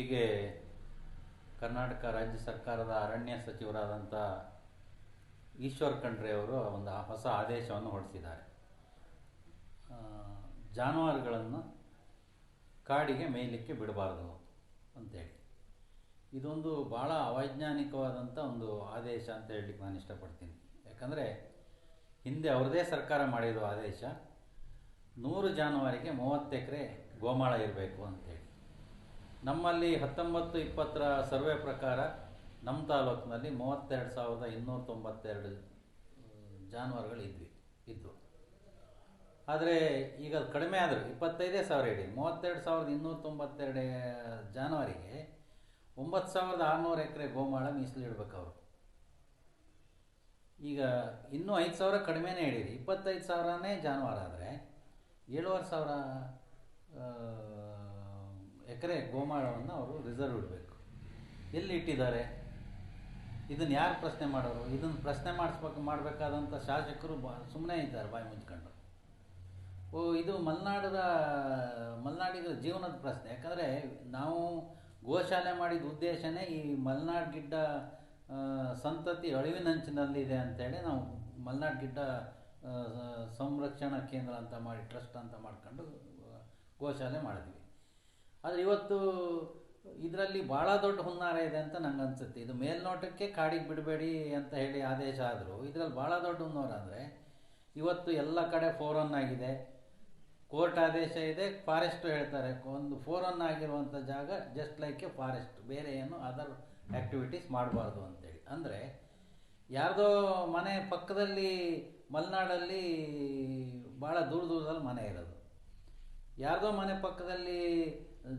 ಇತ್ತೀಚೆಗೆ ಕರ್ನಾಟಕ ರಾಜ್ಯ ಸರ್ಕಾರದ ಅರಣ್ಯ ಸಚಿವರಾದಂಥ ಈಶ್ವರ್ ಖಂಡ್ರೆ ಅವರು ಒಂದು ಹೊಸ ಆದೇಶವನ್ನು ಹೊರಡಿಸಿದ್ದಾರೆ. ಜಾನುವಾರುಗಳನ್ನು ಕಾಡಿಗೆ ಮೇಯಲಿಕ್ಕೆ ಬಿಡಬಾರ್ದು ಅಂತೇಳಿ. ಇದೊಂದು ಭಾಳ ಅವೈಜ್ಞಾನಿಕವಾದಂಥ ಒಂದು ಆದೇಶ ಅಂತ ಹೇಳಲಿಕ್ಕೆ ನಾನು ಇಷ್ಟಪಡ್ತೀನಿ. ಯಾಕಂದರೆ ಹಿಂದೆ ಅವ್ರದ್ದೇ ಸರ್ಕಾರ ಮಾಡಿರೋ ಆದೇಶ, ನೂರು ಜಾನುವಾರಿಗೆ ಮೂವತ್ತು ಎಕರೆ ಗೋಮಾಳ ಇರಬೇಕು ಅಂತೇಳಿ. ನಮ್ಮಲ್ಲಿ ಹತ್ತೊಂಬತ್ತು ಇಪ್ಪತ್ತರ ಸರ್ವೆ ಪ್ರಕಾರ ನಮ್ಮ ತಾಲೂಕಿನಲ್ಲಿ ಮೂವತ್ತೆರಡು ಸಾವಿರದ ಇನ್ನೂರ ತೊಂಬತ್ತೆರಡು ಜಾನುವಾರುಗಳು ಇದ್ವಿ ಆದರೆ ಈಗ ಕಡಿಮೆ ಆದರೂ ಇಪ್ಪತ್ತೈದೇ ಸಾವಿರ ಇಡಿ, ಮೂವತ್ತೆರಡು ಸಾವಿರದ ಇನ್ನೂರ ತೊಂಬತ್ತೆರಡು ಜಾನುವಾರಿಗೆ ಒಂಬತ್ತು ಸಾವಿರದ ಆರುನೂರು ಎಕರೆ ಗೋಮಾಳ ಮೀಸಲಿಡ್ಬೇಕು ಅವರು. ಈಗ ಇನ್ನೂ ಐದು ಸಾವಿರ ಕಡಿಮೆನೇ ಹಿಡೀರಿ ಇಪ್ಪತ್ತೈದು ಸಾವಿರನೇ ಜಾನುವಾರು ಆದರೆ ಏಳುವರೆ ಸಾವಿರ ಎಕರೆ ಗೋಮಾಳವನ್ನು ಅವರು ರಿಸರ್ವ್ ಇಡಬೇಕು. ಎಲ್ಲಿ ಇಟ್ಟಿದ್ದಾರೆ? ಇದನ್ನು ಯಾರು ಪ್ರಶ್ನೆ ಮಾಡೋರು? ಇದನ್ನು ಪ್ರಶ್ನೆ ಮಾಡಿಸ್ಬೇಕು ಮಾಡಬೇಕಾದಂಥ ಶಾಸಕರು ಬಾ ಸುಮ್ಮನೆ ಇದ್ದಾರೆ ಬಾಯಿ ಮುಚ್ಕೊಂಡು. ಓ, ಇದು ಮಲೆನಾಡದ ಮಲೆನಾಡಿಗರ ಜೀವನದ ಪ್ರಶ್ನೆ. ಯಾಕಂದರೆ ನಾವು ಗೋಶಾಲೆ ಮಾಡಿದ ಉದ್ದೇಶನೇ ಈ ಮಲೆನಾಡು ಗಿಡ್ಡ ಸಂತತಿ ಅಳಿವಿನಂಚಿನಲ್ಲಿದೆ ಅಂತೇಳಿ ನಾವು ಮಲೆನಾಡು ಗಿಡ್ಡ ಸಂರಕ್ಷಣಾ ಕೇಂದ್ರ ಅಂತ ಮಾಡಿ, ಟ್ರಸ್ಟ್ ಅಂತ ಮಾಡ್ಕೊಂಡು ಗೋಶಾಲೆ ಮಾಡಿದ್ವಿ. ಆದರೆ ಇವತ್ತು ಇದರಲ್ಲಿ ಭಾಳ ದೊಡ್ಡ ಹುನ್ನಾರ ಇದೆ ಅಂತ ನಂಗೆ ಅನ್ಸುತ್ತೆ. ಇದು ಮೇಲ್ನೋಟಕ್ಕೆ ಕಾಡಿಗೆ ಬಿಡಬೇಡಿ ಅಂತ ಹೇಳಿ ಆದೇಶ ಆದರೂ ಇದರಲ್ಲಿ ಭಾಳ ದೊಡ್ಡ ಹುನ್ನಾರ ಅಂದರೆ ಇವತ್ತು ಎಲ್ಲ ಕಡೆ ಫೋರ್ ಒನ್ ಆಗಿದೆ. ಕೋರ್ಟ್ ಆದೇಶ ಇದೆ. ಫಾರೆಸ್ಟ್ ಹೇಳ್ತಾರೆ. ಒಂದು ಫೋರ್ ಒನ್ ಆಗಿರುವಂಥ ಜಾಗ ಜಸ್ಟ್ ಲೈಕ್ ಎ ಫಾರೆಸ್ಟ್. ಬೇರೆ ಏನು ಅದರ್ ಆ್ಯಕ್ಟಿವಿಟೀಸ್ ಮಾಡಬಾರ್ದು ಅಂತೇಳಿ. ಅಂದರೆ ಯಾರ್ದೋ ಮನೆ ಪಕ್ಕದಲ್ಲಿ ಮಲೆನಾಡಲ್ಲಿ ಭಾಳ ದೂರ ದೂರದಲ್ಲಿ ಮನೆ ಇರೋದು. ಯಾರ್ದೋ ಮನೆ ಪಕ್ಕದಲ್ಲಿ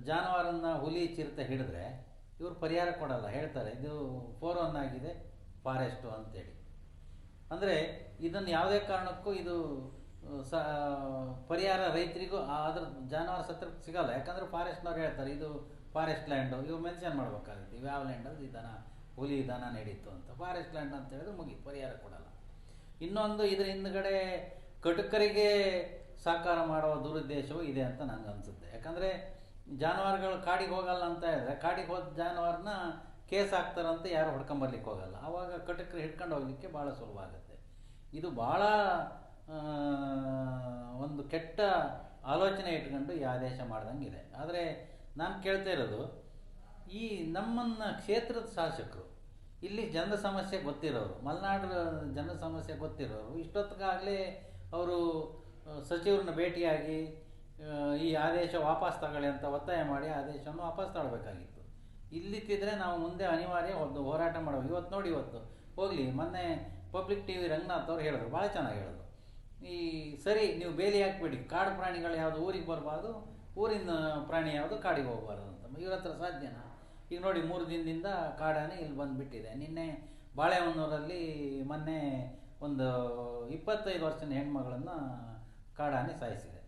ಜಾನುವಾರನ್ನ ಹುಲಿ, ಚಿರತೆ ಹಿಡಿದ್ರೆ ಇವರು ಪರಿಹಾರ ಕೊಡಲ್ಲ. ಹೇಳ್ತಾರೆ, ಇದು ಫೋರ್ ಒನ್ ಆಗಿದೆ, ಫಾರೆಸ್ಟು ಅಂತೇಳಿ. ಅಂದರೆ ಇದನ್ನು ಯಾವುದೇ ಕಾರಣಕ್ಕೂ ಇದು ಸ, ಪರಿಹಾರ ರೈತರಿಗೂ ಅದ್ರ ಜಾನುವಾರು ಸತ್ರ ಸಿಗಲ್ಲ. ಯಾಕಂದರೆ ಫಾರೆಸ್ಟ್ನವ್ರು ಹೇಳ್ತಾರೆ, ಇದು ಫಾರೆಸ್ಟ್ ಲ್ಯಾಂಡು ಇವು ಮೆನ್ಷನ್ ಮಾಡ್ಬೇಕಾಗುತ್ತೆ. ಇವು ಯಾವ ಲ್ಯಾಂಡಲ್ಲಿ ದನ, ಹುಲಿ ದನ ನಡೀತು ಅಂತ. ಫಾರೆಸ್ಟ್ ಲ್ಯಾಂಡ್ ಅಂತ ಹೇಳಿದ್ರೆ ಮುಗಿ, ಪರಿಹಾರ ಕೊಡಲ್ಲ. ಇನ್ನೊಂದು ಇದರ ಹಿಂದ್ಗಡೆ ಕಟುಕರಿಗೆ ಸಾಕಾರ ಮಾಡುವ ದುರುದ್ದೇಶವೂ ಇದೆ ಅಂತ ನಂಗೆ ಅನಿಸುತ್ತೆ ಯಾಕಂದರೆ ಜಾನುವಾರುಗಳು ಕಾಡಿಗೆ ಹೋಗಲ್ಲ ಅಂತ ಹೇಳಿದ್ರೆ ಕಾಡಿಗೆ ಹೋದ ಜಾನುವಾರನ್ನ ಕೇಸ್ ಹಾಕ್ತಾರಂತ ಯಾರು ಹೊಡ್ಕೊಂಬರ್ಲಿಕ್ಕೆ ಹೋಗಲ್ಲ. ಆವಾಗ ಕಟಕರು ಹಿಡ್ಕೊಂಡು ಹೋಗ್ಲಿಕ್ಕೆ ಭಾಳ ಸುಲಭ ಆಗುತ್ತೆ ಇದು ಭಾಳ ಒಂದು ಕೆಟ್ಟ ಆಲೋಚನೆ ಇಟ್ಕೊಂಡು ಈ ಆದೇಶ ಮಾಡ್ದಂಗಿದೆ. ಆದರೆ ನಾನು ಕೇಳ್ತಾ ಇರೋದು, ಈ ನಮ್ಮನ್ನು ಕ್ಷೇತ್ರದ ಶಾಸಕರು, ಇಲ್ಲಿ ಜನರ ಸಮಸ್ಯೆ ಗೊತ್ತಿರೋರು ಮಲೆನಾಡು ಜನರ ಸಮಸ್ಯೆ ಗೊತ್ತಿರೋರು, ಇಷ್ಟೊತ್ತಿಗಾಗಲೇ ಅವರು ಸಚಿವರನ್ನ ಭೇಟಿಯಾಗಿ ಈ ಆದೇಶ ವಾಪಸ್ ತಗೊಳ್ಳಿ ಅಂತ ಒತ್ತಾಯ ಮಾಡಿ ಆದೇಶವನ್ನು ವಾಪಸ್ ತಗೊಳ್ಬೇಕಾಗಿತ್ತು. ಇಲ್ಲಿತ್ತಿದ್ರೆ ನಾವು ಮುಂದೆ ಅನಿವಾರ್ಯ ಒಂದು ಹೋರಾಟ ಮಾಡೋದು. ಇವತ್ತು ನೋಡಿ ಇವತ್ತು. ಹೋಗಲಿ, ಮೊನ್ನೆ ಪಬ್ಲಿಕ್ ಟಿ ವಿ ರಂಗನಾಥ್ ಅವ್ರು ಹೇಳಿದ್ರು. ಭಾಳ ಚೆನ್ನಾಗಿ ಹೇಳಿದ್ರು. ಈ ಸರಿ, ನೀವು ಬೇಲಿ ಹಾಕ್ಬಿಡಿ. ಕಾಡು ಪ್ರಾಣಿಗಳು ಯಾವುದು ಊರಿಗೆ ಬರಬಾರ್ದು, ಊರಿನ ಪ್ರಾಣಿ ಯಾವುದು ಕಾಡಿಗೆ ಹೋಗಬಾರ್ದು ಅಂತ. ಇವ್ರ ಹತ್ರ ಸಾಧ್ಯನಾ? ಈಗ ನೋಡಿ, ಮೂರು ದಿನದಿಂದ ಕಾಡಾನೆ ಇಲ್ಲಿ ಬಂದುಬಿಟ್ಟಿದೆ. ನಿನ್ನೆ ಬಾಳೆಹೊನ್ನೂರಲ್ಲಿ ಮೊನ್ನೆ ಒಂದು ಇಪ್ಪತ್ತೈದು ವರ್ಷದ ಹೆಣ್ಮಗಳನ್ನು ಕಾಡಾನೆ ಸಾಯಿಸಿದೆ.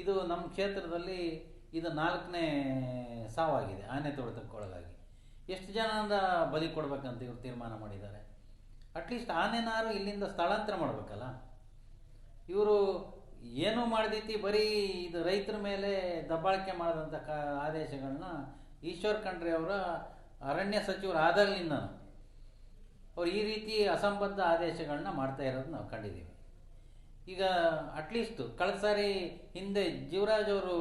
ಇದು ನಮ್ಮ ಕ್ಷೇತ್ರದಲ್ಲಿ ಇದು ನಾಲ್ಕನೇ ಸಾವಾಗಿದೆ, ಆನೆ ತೊಡೆತಕ್ಕೊಳಗಾಗಿ ಎಷ್ಟು ಜನದ ಬಲಿ ಕೊಡಬೇಕಂತ ಇವರು ತೀರ್ಮಾನ ಮಾಡಿದ್ದಾರೆ? ಅಟ್ಲೀಸ್ಟ್ ಆನೆನಾರು ಇಲ್ಲಿಂದ ಸ್ಥಳಾಂತರ ಮಾಡಬೇಕಲ್ಲ? ಇವರು ಏನೂ ಮಾಡಿದೈತಿ ಬರೀ ಇದು ರೈತರ ಮೇಲೆ ದಬ್ಬಾಳಿಕೆ ಮಾಡಿದಂಥ ಕ ಆದೇಶಗಳನ್ನ ಈಶ್ವರ್ ಖಂಡ್ರೆ ಅವರ ಅರಣ್ಯ ಸಚಿವರು ಆದಾಗಲಿಂದ ಅವ್ರು ಈ ರೀತಿ ಅಸಂಬದ್ಧ ಆದೇಶಗಳನ್ನ ಮಾಡ್ತಾ ಇರೋದು ನಾವು ಕಂಡಿದ್ದೀವಿ. ಈಗ ಅಟ್ಲೀಸ್ಟ್ ಕಳೆದ ಸಾರಿ ಹಿಂದೆ ಜೀವರಾಜ್ ಅವರು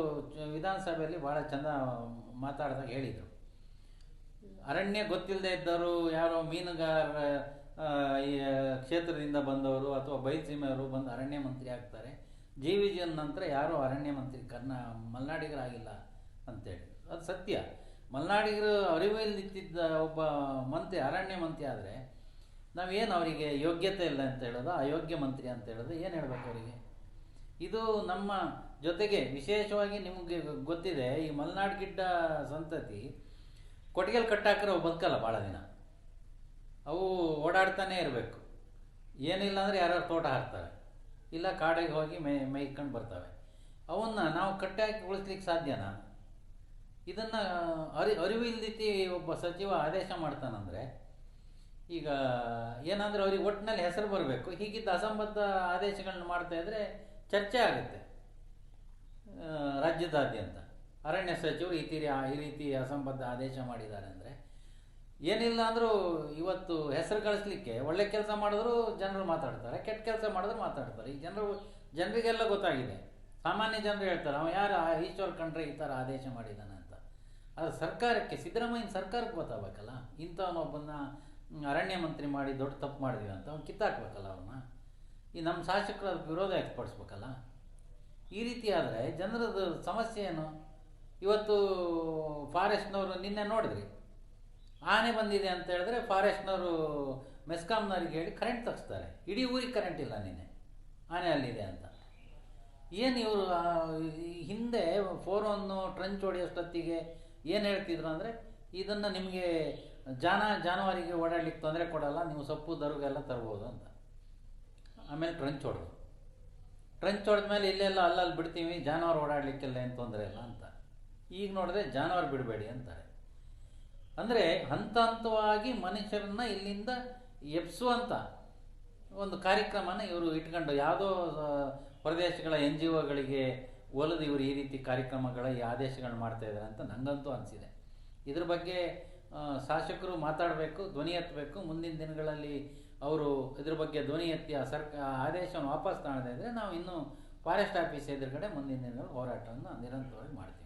ವಿಧಾನಸಭೆಯಲ್ಲಿ ಭಾಳ ಚೆಂದ ಮಾತಾಡ್ದಾಗ ಹೇಳಿದರು. ಅರಣ್ಯ ಗೊತ್ತಿಲ್ಲದೆ ಇದ್ದವರು ಯಾರೋ ಮೀನುಗಾರ ಕ್ಷೇತ್ರದಿಂದ ಬಂದವರು ಅಥವಾ ಬೈಲ್ಸೀಮೆಯವರು ಬಂದು ಅರಣ್ಯ ಮಂತ್ರಿ ಆಗ್ತಾರೆ. ಜಿ ವಿ ಜಿ ನಂತರ ಯಾರೂ ಅರಣ್ಯ ಮಂತ್ರಿ ಕರ್ನ ಮಲ್ನಾಡಿಗರಾಗಿಲ್ಲ ಅಂತೇಳಿ. ಅದು ಸತ್ಯ. ಮಲ್ನಾಡಿಗರು ಮಲೆನಾಡಿಗರು ಅರಿವಿಲ್ದಿದ್ದ ಒಬ್ಬ ಮಂತ್ರಿ ಅರಣ್ಯ ಮಂತ್ರಿ ಆದರೆ ನಾವೇನು ಅವರಿಗೆ ಯೋಗ್ಯತೆ ಇಲ್ಲ ಅಂತ ಹೇಳೋದು, ಅಯೋಗ್ಯ ಮಂತ್ರಿ ಅಂತ ಹೇಳೋದು, ಏನು ಹೇಳಬೇಕು ಅವರಿಗೆ? ಇದು ನಮ್ಮ ಜೊತೆಗೆ ವಿಶೇಷವಾಗಿ ನಿಮಗೆ ಗೊತ್ತಿದೆ, ಈ ಮಲೆನಾಡು ಗಿಡ್ಡ ಸಂತತಿ ಕೊಟ್ಟಿಗೆಲ್ ಕಟ್ಟಾಕ್ರೆ ಬದುಕಲ್ಲ ಭಾಳ ದಿನ. ಅವು ಓಡಾಡ್ತಾನೆ ಇರಬೇಕು. ಏನಿಲ್ಲ ಅಂದರೆ ಯಾರು ತೋಟ ಹಾಕ್ತವೆ ಇಲ್ಲ ಕಾಡಿಗೆ ಹೋಗಿ ಮೇ, ಮೇಯ್ಕೊಂಡು ಬರ್ತವೆ. ಅವನ್ನ ನಾವು ಕಟ್ಟಿ ಹಾಕಿ ಉಳಿಸ್ಲಿಕ್ಕೆ ಸಾಧ್ಯನಾ? ಇದನ್ನು ಅರಿ ಅರಿವು ಇಲ್ದಿತಿ ಒಬ್ಬ ಸಚಿವ ಆದೇಶ ಮಾಡ್ತಾನಂದರೆ ಈಗ ಏನಂದ್ರೆ ಅವ್ರಿಗೆ ಒಟ್ಟಿನಲ್ಲಿ ಹೆಸರು ಬರಬೇಕು. ಹೀಗಿದ್ದ ಅಸಂಬದ್ಧ ಆದೇಶಗಳನ್ನ ಮಾಡ್ತಾ ಇದ್ರೆ ಚರ್ಚೆ ಆಗುತ್ತೆ. ರಾಜ್ಯದಾದ್ಯಂತ. ಅರಣ್ಯ ಸಚಿವರು ಈ ತೀರಿ ಈ ರೀತಿ ಅಸಂಬದ್ಧ ಆದೇಶ ಮಾಡಿದ್ದಾರೆ ಅಂದರೆ ಏನಿಲ್ಲ ಅಂದರೂ ಇವತ್ತು ಹೆಸರು ಕಳಿಸ್ಲಿಕ್ಕೆ ಒಳ್ಳೆ ಕೆಲಸ ಮಾಡಿದ್ರು ಜನರು ಮಾತಾಡ್ತಾರೆ, ಕೆಟ್ಟ ಕೆಲಸ ಮಾಡಿದ್ರು ಮಾತಾಡ್ತಾರೆ. ಈ ಜನರು, ಜನರಿಗೆಲ್ಲ ಗೊತ್ತಾಗಿದೆ. ಸಾಮಾನ್ಯ ಜನರು ಹೇಳ್ತಾರೆ, ಅವ ಯಾರು? ಈಶ್ವರ್ ಕಂಡ್ರೆ ಈ ಥರ ಆದೇಶ ಮಾಡಿದ್ದಾನೆ ಅಂತ. ಅದು ಸರ್ಕಾರಕ್ಕೆ, ಸಿದ್ದರಾಮಯ್ಯನ ಸರ್ಕಾರಕ್ಕೆ ಗೊತ್ತಾಗಬೇಕಲ್ಲ. ಇಂಥವನೊಬ್ಬನ ಅರಣ್ಯ ಮಂತ್ರಿ ಮಾಡಿ ದೊಡ್ಡ ತಪ್ಪು ಮಾಡಿದ್ವಿ ಅಂತ ಅವ್ನು ಕಿತ್ತಾಕ್ಬೇಕಲ್ಲ ಅವ್ರನ್ನ ಈ ನಮ್ಮ ಶಾಸಕರು ಅದಕ್ಕೆ ವಿರೋಧ ವ್ಯಕ್ತಪಡಿಸ್ಬೇಕಲ್ಲ ಈ ರೀತಿ ಆದರೆ ಜನರದ್ದು ಸಮಸ್ಯೆ ಏನು? ಇವತ್ತು ಫಾರೆಸ್ಟ್ನವರು ನಿನ್ನೆ ನೋಡಿದ್ರಿ. ಆನೆ ಬಂದಿದೆ ಅಂತ ಹೇಳಿದ್ರೆ ಫಾರೆಸ್ಟ್ನವರು ಮೆಸ್ಕಾಮ್ನವ್ರಿಗೆ ಹೇಳಿ ಕರೆಂಟ್ ತಗ್ಸ್ತಾರೆ. ಇಡೀ ಊರಿಗೆ ಕರೆಂಟ್ ಇಲ್ಲ ನಿನ್ನೆ. ಆನೆ ಅಲ್ಲಿದೆ ಅಂತ. ಏನು ಇವರು ಹಿಂದೆ ಫೋರ್ ಒನ್ನು ಟ್ರಂಚ್ ಹೊಡೆಯೋಷ್ಟೊತ್ತಿಗೆ ಏನು ಹೇಳ್ತಿದ್ರು ಅಂದರೆ ಇದನ್ನು ನಿಮಗೆ ಜಾನ, ಜಾನುವಾರಿಗೆ ಓಡಾಡ್ಲಿಕ್ಕೆ ತೊಂದರೆ ಕೊಡಲ್ಲ, ನೀವು ಸೊಪ್ಪು ದರುಗೆಲ್ಲ ತರ್ಬೋದು ಅಂತ. ಆಮೇಲೆ ಟ್ರಂಚ್ ಹೊಡೆದು. ಟ್ರಂಚ್ ಹೊಡೆದ್ಮೇಲೆ ಇಲ್ಲೆಲ್ಲ ಅಲ್ಲಲ್ಲಿ ಬಿಡ್ತೀವಿ, ಜಾನುವಾರು ಓಡಾಡಲಿಕ್ಕೆಲ್ಲ ಏನು ತೊಂದರೆ ಇಲ್ಲ ಅಂತ. ಈಗ ನೋಡಿದ್ರೆ ಜಾನುವಾರು ಬಿಡಬೇಡಿ ಅಂತಾರೆ. ಅಂದರೆ ಹಂತ ಹಂತವಾಗಿ ಮನುಷ್ಯರನ್ನ ಇಲ್ಲಿಂದ ಎಬ್ಸುವಂಥ ಒಂದು ಕಾರ್ಯಕ್ರಮನ ಇವರು ಇಟ್ಕೊಂಡು, ಯಾವುದೋ ಪ್ರದೇಶಗಳ ಎನ್ ಜಿ ಒಗಳಿಗೆ ಒಲಿದು ಇವರು ಈ ರೀತಿ ಕಾರ್ಯಕ್ರಮಗಳ ಈ ಆದೇಶಗಳನ್ನ ಮಾಡ್ತಾ ಇದ್ದಾರೆ ಅಂತ ನನಗಂತೂ ಅನಿಸಿದೆ. ಇದ್ರ ಬಗ್ಗೆ ಶಾಸಕರು ಮಾತಾಡಬೇಕು, ಧ್ವನಿ ಎತ್ತಬೇಕು. ಮುಂದಿನ ದಿನಗಳಲ್ಲಿ ಅವರು ಇದ್ರ ಬಗ್ಗೆ ಧ್ವನಿ ಎತ್ತಿ ಆ ಸರ್ಕ ಆದೇಶವನ್ನು ವಾಪಸ್ ತಗೊಳ್ಳದೇ ಇದ್ದರೆ ನಾವು ಇನ್ನೂ ಫಾರೆಸ್ಟ್ ಆಫೀಸ್ ಎದುರುಗಡೆ ಮುಂದಿನ ದಿನಗಳಲ್ಲಿ ಹೋರಾಟವನ್ನು ನಿರಂತರವಾಗಿ ಮಾಡ್ತೀವಿ.